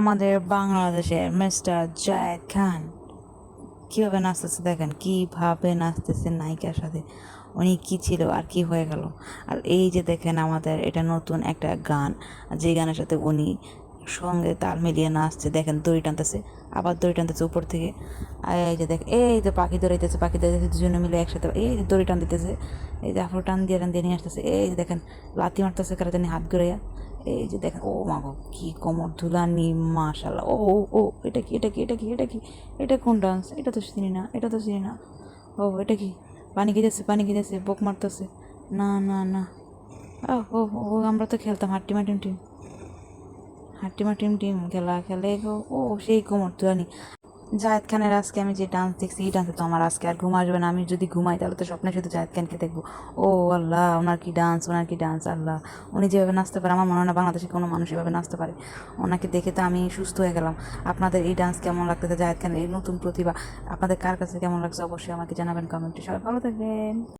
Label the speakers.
Speaker 1: আমাদের বাংলাদেশের মিস্টার জায়েদ খান। কীভাবে নাচতেছে দেখেন, কীভাবে নাচতেছে নায়িকার সাথে, উনি কী ছিল আর কি হয়ে গেল। আর এই যে দেখেন আমাদের এটা নতুন একটা গান যে গানের সাথে উনি সঙ্গে তাল মিলিয়ে নাচছে, দেখেন দড়ি টানতেছে, আবার দড়ি টানতেছে উপর থেকে। এই যে দেখ, এই যে পাখি দৌড়াইতেছে পাখি দৌড়াইতেছে, দুজনে মিলে একসাথে, এই যে দড়ি টান দিতেছে এই যে আফরো টান দিয়ে টান দিয়ে নিয়ে আসতেছে, এই যে দেখেন, লাথি মারতেছে কারা জানি হাত ঘুরাইয়া। এই যে দেখ, ও মা গো, কি কোমর ধুলানি মাশাল্লাহ ও ও ও, এটা কি এটা কি এটা কি এটা কি? এটা কোন ডান্স এটা তো চিনি না, এটা তো চিনি না। ও, এটা কি? পানি খেতেছে পানি খেতেছে, বোক মারতেছে। না না না। ও ও আমরা তো খেলতাম হাট্টি মাটিম টিম হাট্টিমা টিম টিম খেলা, খেলে ও, সেই কোমর ধুলানি। জাহেদ খানের আজকে আমি যে ডান্স দেখছি, এই ডান্সে তো আমার আজকে আর ঘুম আসবে না। আমি যদি ঘুমাই তাহলে তো স্বপ্নে শুধু জায়দ খানকে দেখব। ও আল্লাহ, ওনার কি ডান্স ওনার কি ডান্স আল্লাহ। উনি যেভাবে নাচতে পারে, আমার মনে হয় না বাংলাদেশে কোনো মানুষ এভাবে নাচতে পারে। ওনাকে দেখে তো আমি সুস্থ হয়ে গেলাম। আপনাদের এই ডান্স কেমন লাগতেছে জায়দ খানের এই নতুন প্রতিভা? আপনাদের কার কাছে কেমন লাগছে? অবশ্যই আমাকে জানাবেন কমেন্টে। সবাই ভালো থাকবেন।